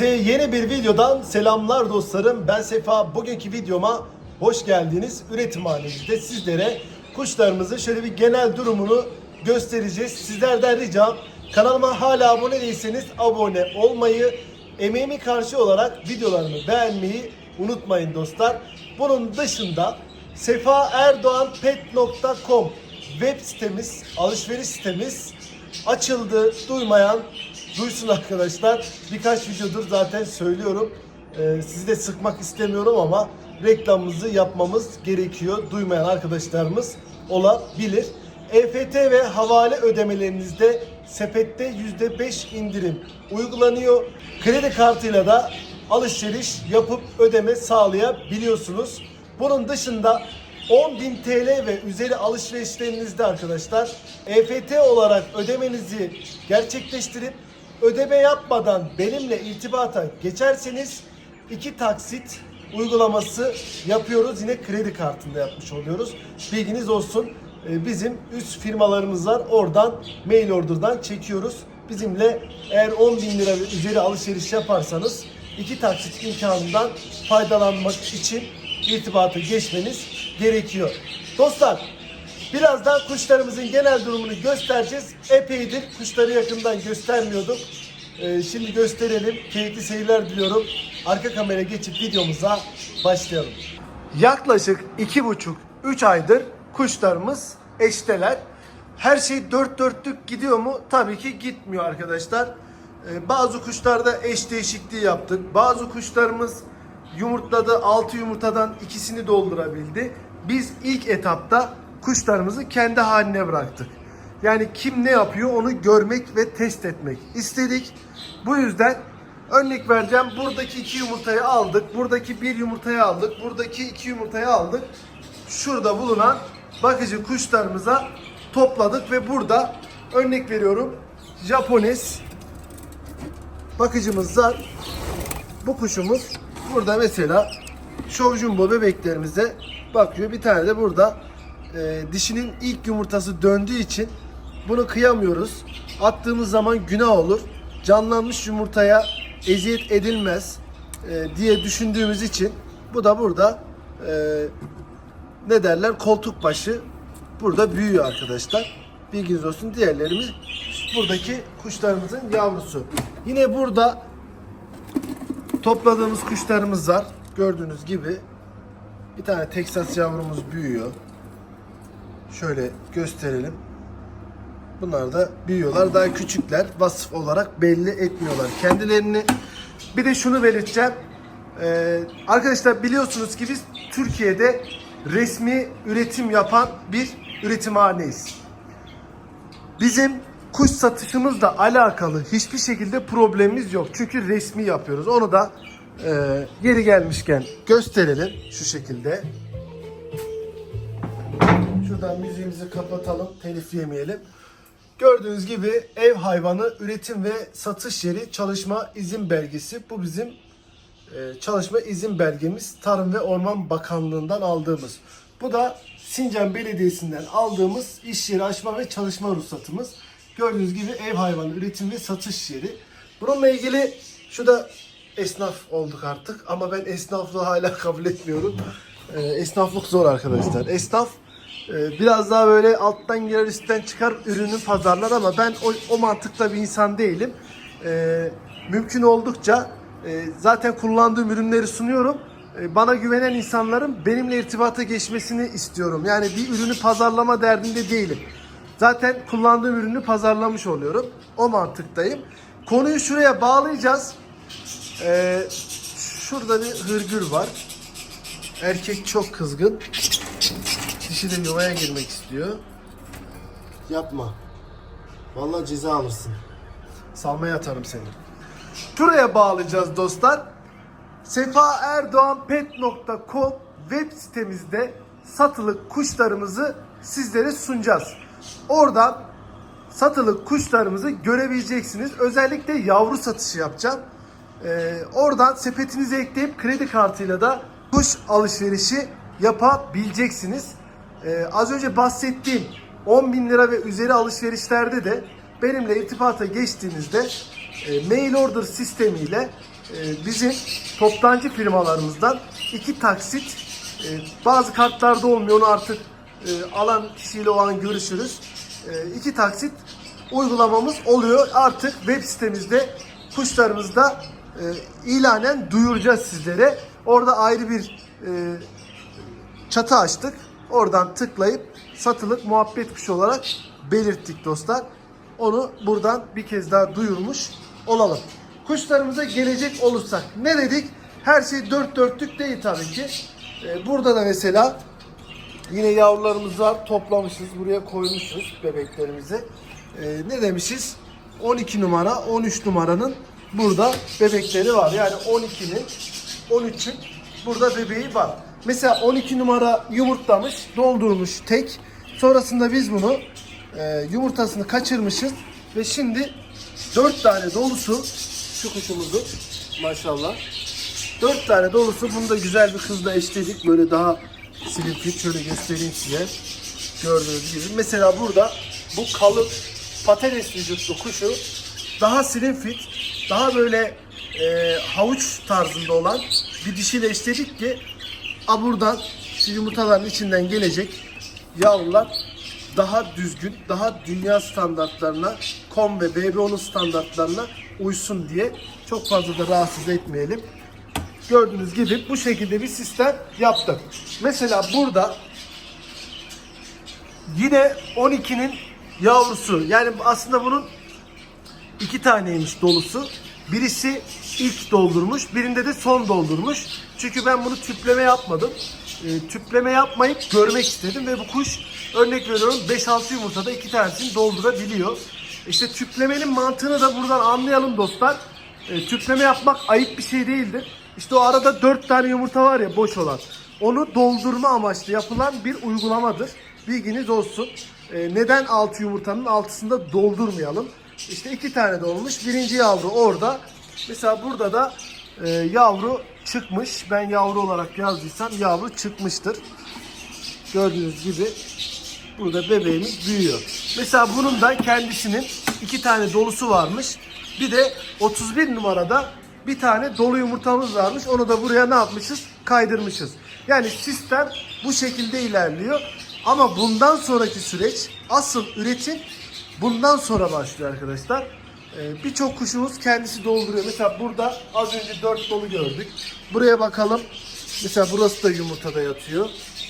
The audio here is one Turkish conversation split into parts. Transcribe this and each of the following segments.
Herkese yeni bir videodan selamlar dostlarım. Ben Sefa. Bugünkü videoma hoş geldiniz. Üretimhanemizde sizlere kuşlarımızın şöyle bir genel durumunu göstereceğiz. Sizlerden ricam kanalıma hala abone değilseniz abone olmayı, emeğimi karşı olarak videolarımı beğenmeyi unutmayın dostlar. Bunun dışında sefaerdoğanpet.com web sitemiz, alışveriş sitemiz açıldı. Duymayan duysun arkadaşlar. Birkaç videodur zaten söylüyorum. Ee, sizi de sıkmak istemiyorum ama reklamımızı yapmamız gerekiyor. Duymayan arkadaşlarımız olabilir. EFT ve havale ödemelerinizde sepette %5 indirim uygulanıyor. Kredi kartıyla da alışveriş yapıp ödeme sağlayabiliyorsunuz. Bunun dışında 10.000 TL ve üzeri alışverişlerinizde arkadaşlar EFT olarak ödemenizi gerçekleştirip ödeme yapmadan benimle irtibata geçerseniz iki taksit uygulaması yapıyoruz. Yine kredi kartında yapmış oluyoruz. Bilginiz olsun. Ee, Bizim üst firmalarımız var. Oradan mail order'dan çekiyoruz. Bizimle eğer 10 bin lira üzeri alışveriş yaparsanız iki taksit imkanından faydalanmak için irtibata geçmeniz gerekiyor. Dostlar birazdan kuşlarımızın genel durumunu göstereceğiz. Epeydir kuşları yakından göstermiyorduk. Ee, şimdi gösterelim. Keyifli seyirler diliyorum. Arka kameraya geçip videomuza başlayalım. Yaklaşık 2,5-3 aydır kuşlarımız eşteler. Her şey dört dörtlük gidiyor mu? Tabii ki gitmiyor arkadaşlar. Ee, bazı kuşlarda eş değişikliği yaptık. Bazı kuşlarımız yumurtladı. 6 yumurtadan ikisini doldurabildi. Biz ilk etapta kuşlarımızı kendi haline bıraktık. Yani kim ne yapıyor onu görmek ve test etmek istedik. Bu yüzden örnek vereceğim. Buradaki iki yumurtayı aldık. Buradaki bir yumurtayı aldık. Buradaki iki yumurtayı aldık. Şurada bulunan bakıcı kuşlarımıza topladık ve burada örnek veriyorum. Japones bakıcımız var. Bu kuşumuz burada mesela Show Jumbo bebeklerimize bakıyor. Bir tane de burada e, dişinin ilk yumurtası döndüğü için bunu kıyamıyoruz. Attığımız zaman günah olur. Canlanmış yumurtaya eziyet edilmez e, diye düşündüğümüz için bu da burada e, ne derler koltuk başı burada büyüyor arkadaşlar. Bilginiz olsun diğerlerimiz buradaki kuşlarımızın yavrusu. Yine burada topladığımız kuşlarımız var. Gördüğünüz gibi bir tane Texas yavrumuz büyüyor. Şöyle gösterelim. Bunlar da büyüyorlar. Daha küçükler. Vasıf olarak belli etmiyorlar kendilerini. Bir de şunu belirteceğim. Ee, arkadaşlar biliyorsunuz ki biz Türkiye'de resmi üretim yapan bir üretimhaneyiz. Bizim kuş satışımızla alakalı hiçbir şekilde problemimiz yok. Çünkü resmi yapıyoruz. Onu da e, geri gelmişken gösterelim şu şekilde. Şuradan müziğimizi kapatalım. Telif yemeyelim. Gördüğünüz gibi ev hayvanı üretim ve satış yeri çalışma izin belgesi. Bu bizim e, çalışma izin belgemiz. Tarım ve Orman Bakanlığı'ndan aldığımız. Bu da Sincan Belediyesi'nden aldığımız iş yeri açma ve çalışma ruhsatımız. Gördüğünüz gibi ev hayvanı üretim ve satış yeri. Bununla ilgili şu da esnaf olduk artık ama ben esnaflığı hala kabul etmiyorum. E, esnaflık zor arkadaşlar. Esnaf biraz daha böyle alttan girer üstten çıkar ürünü pazarlar ama ben o, o mantıkta bir insan değilim. Ee, mümkün oldukça e, zaten kullandığım ürünleri sunuyorum. Ee, bana güvenen insanların benimle irtibata geçmesini istiyorum. Yani bir ürünü pazarlama derdinde değilim. Zaten kullandığım ürünü pazarlamış oluyorum. O mantıktayım. Konuyu şuraya bağlayacağız. Ee, şurada bir hırgür var. Erkek çok kızgın. Dişi de yuvaya girmek istiyor. Yapma. Vallahi ceza alırsın. Salmaya atarım seni. Şuraya bağlayacağız dostlar. sefaerdoğanpet.com web sitemizde satılık kuşlarımızı sizlere sunacağız. Oradan satılık kuşlarımızı görebileceksiniz. Özellikle yavru satışı yapacağım. Ee, oradan sepetinize ekleyip kredi kartıyla da kuş alışverişi yapabileceksiniz. Ee, az önce bahsettiğim 10 bin lira ve üzeri alışverişlerde de benimle irtibata geçtiğinizde e, mail order sistemiyle e, bizim toptancı firmalarımızdan iki taksit e, bazı kartlarda olmuyor onu artık e, alan kişiyle o an görüşürüz. E, iki taksit uygulamamız oluyor. Artık web sitemizde kuşlarımızda e, ilanen duyuracağız sizlere. Orada ayrı bir e, çatı açtık. Oradan tıklayıp satılık muhabbet kuşu olarak belirttik dostlar. Onu buradan bir kez daha duyurmuş olalım. Kuşlarımıza gelecek olursak ne dedik? Her şey dört dörtlük değil tabii ki. Ee, burada da mesela yine yavrularımız var. Toplamışız. Buraya koymuşuz bebeklerimizi. Ee, ne demişiz? 12 numara, 13 numaranın burada bebekleri var. Yani 12'nin, 13'ün burada bebeği var. Mesela 12 numara yumurtlamış, doldurmuş tek. Sonrasında biz bunu e, yumurtasını kaçırmışız ve şimdi 4 tane dolusu şu kuşumuzu maşallah 4 tane dolusu bunu da güzel bir kızla eşledik. Böyle daha silintik şöyle göstereyim size. Gördüğünüz gibi. Mesela burada bu kalın patates vücutlu kuşu daha slim fit, daha böyle e, havuç tarzında olan bir dişiyle eşledik ki a buradan şu yumurtaların içinden gelecek yavrular daha düzgün, daha dünya standartlarına, kom ve BB10 standartlarına uysun diye çok fazla da rahatsız etmeyelim. Gördüğünüz gibi bu şekilde bir sistem yaptık. Mesela burada yine 12'nin yavrusu. Yani aslında bunun iki taneymiş dolusu. Birisi ilk doldurmuş, birinde de son doldurmuş. Çünkü ben bunu tüpleme yapmadım. E, tüpleme yapmayıp görmek istedim ve bu kuş örnek veriyorum 5-6 yumurtada iki tanesini doldurabiliyor. İşte tüplemenin mantığını da buradan anlayalım dostlar. E, tüpleme yapmak ayıp bir şey değildir. İşte o arada 4 tane yumurta var ya boş olan. Onu doldurma amaçlı yapılan bir uygulamadır. Bilginiz olsun. E, neden 6 yumurtanın altısında doldurmayalım? İşte iki tane de olmuş. Birinci yavru orada. Mesela burada da e, yavru çıkmış. Ben yavru olarak yazdıysam yavru çıkmıştır. Gördüğünüz gibi burada bebeğimiz büyüyor. Mesela bunun da kendisinin iki tane dolusu varmış. Bir de 31 numarada bir tane dolu yumurtamız varmış. Onu da buraya ne yapmışız? Kaydırmışız. Yani sistem bu şekilde ilerliyor. Ama bundan sonraki süreç asıl üretim bundan sonra başlıyor arkadaşlar. Ee, Birçok kuşumuz kendisi dolduruyor. Mesela burada az önce 4 dolu gördük. Buraya bakalım. Mesela burası da yumurtada yatıyor.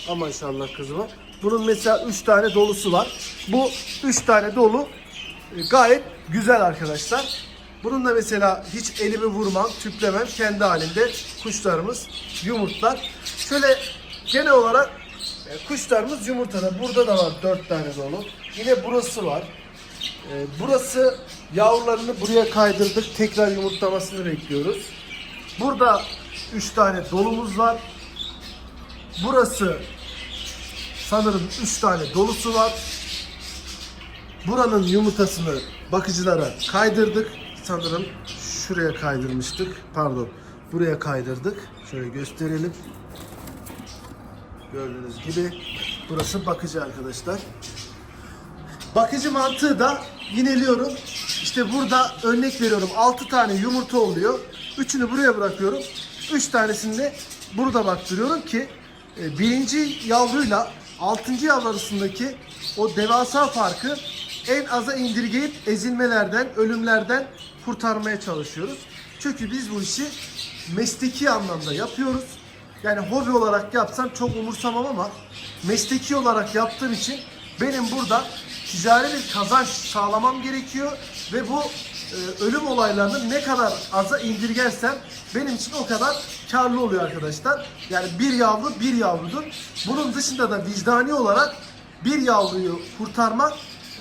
Ama inşallah kızıma. Bunun mesela 3 tane dolusu var. Bu 3 tane dolu e, gayet güzel arkadaşlar. Bunun da mesela hiç elimi vurmam, tüplemem. Kendi halinde kuşlarımız yumurtlar. Şöyle genel olarak e, kuşlarımız yumurtada. Burada da var 4 tane dolu. Yine burası var. E, burası yavrularını buraya kaydırdık. Tekrar yumurtlamasını bekliyoruz. Burada 3 tane dolumuz var. Burası sanırım 3 tane dolusu var. Buranın yumurtasını bakıcılara kaydırdık. Sanırım şuraya kaydırmıştık. Pardon. Buraya kaydırdık. Şöyle gösterelim. Gördüğünüz gibi burası bakıcı arkadaşlar. Bakıcı mantığı da yineliyorum. İşte burada örnek veriyorum 6 tane yumurta oluyor. Üçünü buraya bırakıyorum. 3 tanesini de burada baktırıyorum ki e, birinci yavruyla 6. yavru arasındaki o devasa farkı en aza indirgeyip ezilmelerden, ölümlerden kurtarmaya çalışıyoruz. Çünkü biz bu işi mesleki anlamda yapıyoruz. Yani hobi olarak yapsam çok umursamam ama mesleki olarak yaptığım için benim burada ticari bir kazanç sağlamam gerekiyor ve bu e, ölüm olaylarını ne kadar aza indirgersem benim için o kadar karlı oluyor arkadaşlar. Yani bir yavru bir yavrudur. Bunun dışında da vicdani olarak bir yavruyu kurtarmak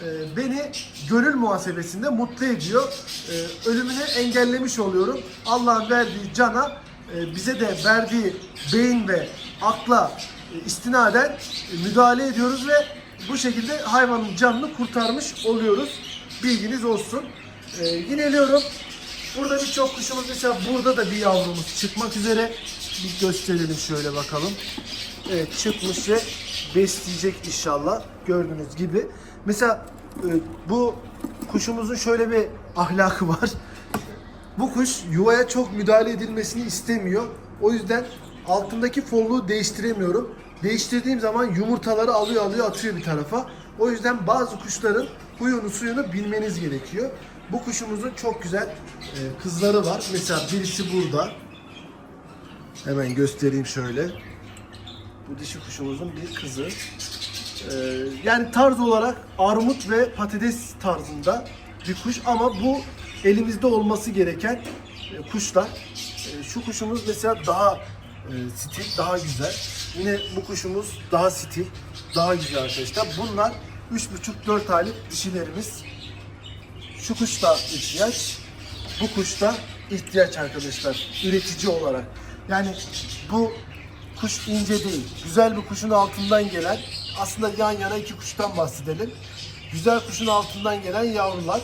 e, beni gönül muhasebesinde mutlu ediyor. E, ölümünü engellemiş oluyorum. Allah'ın verdiği cana e, bize de verdiği beyin ve akla e, istinaden e, müdahale ediyoruz ve bu şekilde hayvanın canını kurtarmış oluyoruz. Bilginiz olsun. E, yineliyorum. Burada birçok kuşumuz mesela burada da bir yavrumuz çıkmak üzere. Bir gösterelim şöyle bakalım. Evet çıkmış ve besleyecek inşallah gördüğünüz gibi. Mesela e, bu kuşumuzun şöyle bir ahlakı var. Bu kuş yuvaya çok müdahale edilmesini istemiyor. O yüzden altındaki folluğu değiştiremiyorum. Değiştirdiğim zaman yumurtaları alıyor alıyor atıyor bir tarafa. O yüzden bazı kuşların huyunu suyunu bilmeniz gerekiyor. Bu kuşumuzun çok güzel e, kızları var. Mesela birisi burada. Hemen göstereyim şöyle. Bu dişi kuşumuzun bir kızı. Ee, yani tarz olarak armut ve patates tarzında bir kuş ama bu elimizde olması gereken e, kuşlar. E, şu kuşumuz mesela daha e, stil, daha güzel. Yine bu kuşumuz daha stil, daha güzel arkadaşlar. Bunlar 3,5-4 aylık dişilerimiz. Şu kuş da ihtiyaç, bu kuş da ihtiyaç arkadaşlar üretici olarak. Yani bu kuş ince değil. Güzel bir kuşun altından gelen aslında yan yana iki kuştan bahsedelim. Güzel kuşun altından gelen yavrular.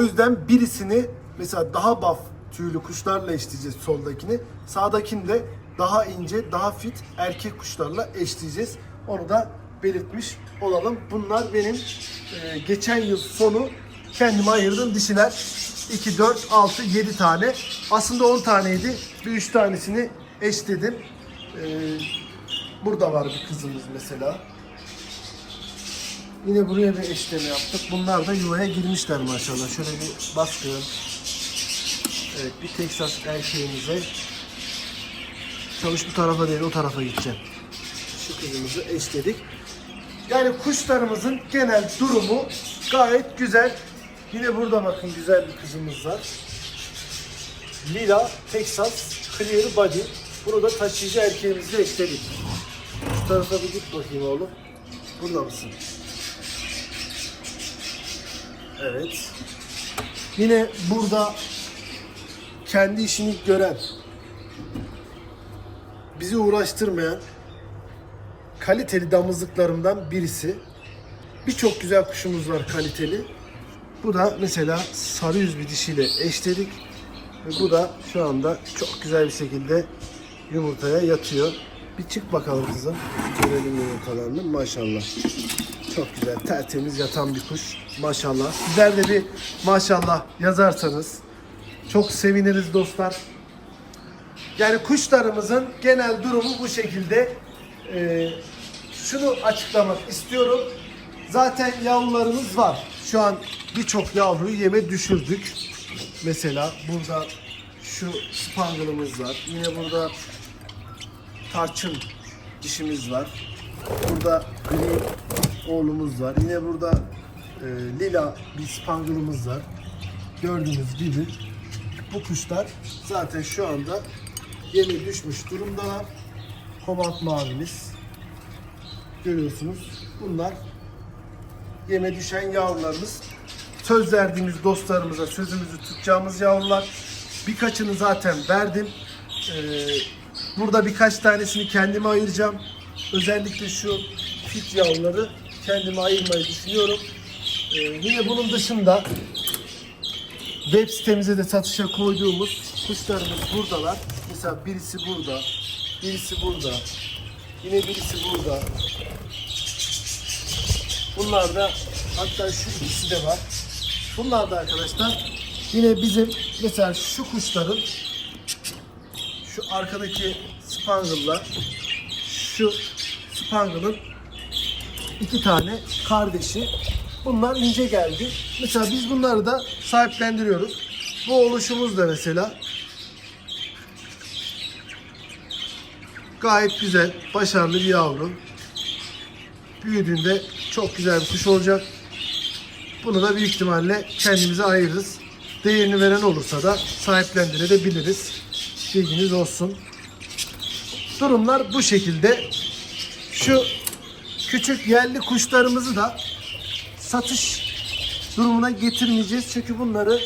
O yüzden birisini mesela daha baf tüylü kuşlarla eşleyeceğiz soldakini. Sağdakini de daha ince, daha fit erkek kuşlarla eşleyeceğiz. Onu da belirtmiş olalım. Bunlar benim e, geçen yıl sonu kendime ayırdığım dişiler. 2, 4, 6, 7 tane. Aslında 10 taneydi. Bir 3 tanesini eşledim. E, burada var bir kızımız mesela. Yine buraya bir eşleme yaptık. Bunlar da yuvaya girmişler maşallah. Şöyle bir baskın. Evet bir Texas erkeğimize. Çalış bu tarafa değil o tarafa gideceğim. Şu kızımızı eşledik. Yani kuşlarımızın genel durumu gayet güzel. Yine burada bakın güzel bir kızımız var. Lila Texas Clear Body. Bunu da taşıyıcı erkeğimizle eşledik. Şu tarafa bir git bakayım oğlum. Burada mısın? Evet. Yine burada kendi işini gören, bizi uğraştırmayan kaliteli damızlıklarımdan birisi. Birçok güzel kuşumuz var kaliteli. Bu da mesela sarı yüz bir dişiyle eşledik. Ve bu da şu anda çok güzel bir şekilde yumurtaya yatıyor. Bir çık bakalım kızım. Görelim yumurtalarını. Maşallah. Çok güzel, tertemiz yatan bir kuş. Maşallah. Sizler de bir maşallah yazarsanız çok seviniriz dostlar. Yani kuşlarımızın genel durumu bu şekilde. Ee, şunu açıklamak istiyorum. Zaten yavrularımız var. Şu an birçok yavruyu yeme düşürdük. Mesela burada şu spangle'ımız var. Yine burada tarçın dişimiz var. Burada gri oğlumuz var. Yine burada e, lila bir spangle'ımız var. Gördüğünüz gibi bu kuşlar zaten şu anda yemi düşmüş durumdalar. Kobalt mavimiz. Görüyorsunuz. Bunlar yeme düşen yavrularımız. Söz verdiğimiz dostlarımıza sözümüzü tutacağımız yavrular. Birkaçını zaten verdim. Ee, burada birkaç tanesini kendime ayıracağım. Özellikle şu fit yavruları kendime ayırmayı düşünüyorum. Ee, yine bunun dışında web sitemize de satışa koyduğumuz kuşlarımız buradalar. Mesela birisi burada, birisi burada, yine birisi burada. Bunlar da hatta şu ikisi de var. Bunlar da arkadaşlar yine bizim mesela şu kuşların şu arkadaki spangle'la şu spangle'ın iki tane kardeşi. Bunlar ince geldi. Mesela biz bunları da sahiplendiriyoruz. Bu oluşumuz da mesela gayet güzel, başarılı bir yavru. Büyüdüğünde çok güzel bir kuş olacak. Bunu da büyük ihtimalle kendimize ayırırız. Değerini veren olursa da sahiplendirebiliriz. Bilginiz olsun. Durumlar bu şekilde. Şu küçük yerli kuşlarımızı da satış durumuna getirmeyeceğiz. Çünkü bunları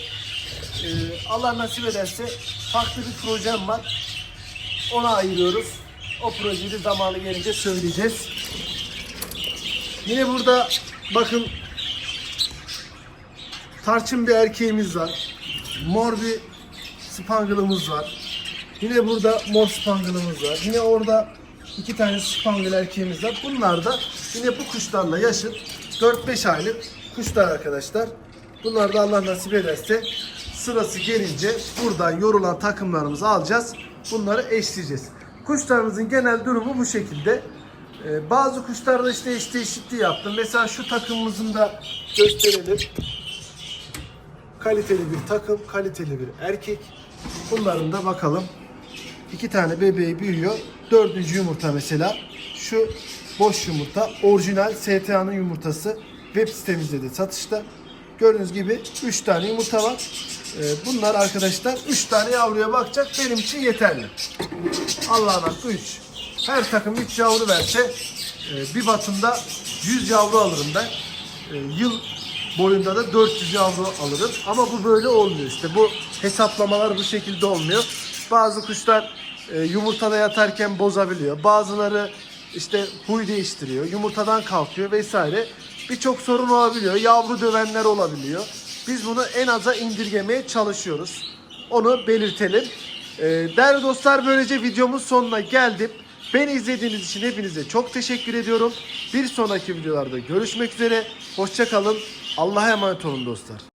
e, Allah nasip ederse farklı bir projem var. Ona ayırıyoruz. O projeyi de zamanı gelince söyleyeceğiz. Yine burada bakın tarçın bir erkeğimiz var. Mor bir spangle'ımız var. Yine burada mor spangle'ımız var. Yine orada iki tane spangle erkeğimiz var. Bunlar da yine bu kuşlarla yaşıt 4-5 aylık kuşlar arkadaşlar. Bunlar da Allah nasip ederse sırası gelince buradan yorulan takımlarımızı alacağız. Bunları eşleyeceğiz. Kuşlarımızın genel durumu bu şekilde. Ee, bazı kuşlarda işte eş değişikliği yaptım. Mesela şu takımımızın da gösterelim. Kaliteli bir takım, kaliteli bir erkek. Bunların da bakalım. İki tane bebeği büyüyor. Dördüncü yumurta mesela. Şu boş yumurta. Orijinal STA'nın yumurtası. Web sitemizde de satışta. Gördüğünüz gibi 3 tane yumurta var. Ee, Bunlar arkadaşlar 3 tane yavruya bakacak. Benim için yeterli. Allah'ın hakkı 3. Her takım 3 yavru verse e, bir batında 100 yavru alırım ben. E, Yıl boyunda da 400 yavru alırım. Ama bu böyle olmuyor işte. Bu hesaplamalar bu şekilde olmuyor. Bazı kuşlar e, yumurtada yatarken bozabiliyor. Bazıları işte huy değiştiriyor. Yumurtadan kalkıyor vesaire. Birçok sorun olabiliyor. Yavru dövenler olabiliyor. Biz bunu en aza indirgemeye çalışıyoruz. Onu belirtelim. Ee, değerli dostlar böylece videomuz sonuna geldim. Beni izlediğiniz için hepinize çok teşekkür ediyorum. Bir sonraki videolarda görüşmek üzere. Hoşçakalın. Allah'a emanet olun dostlar.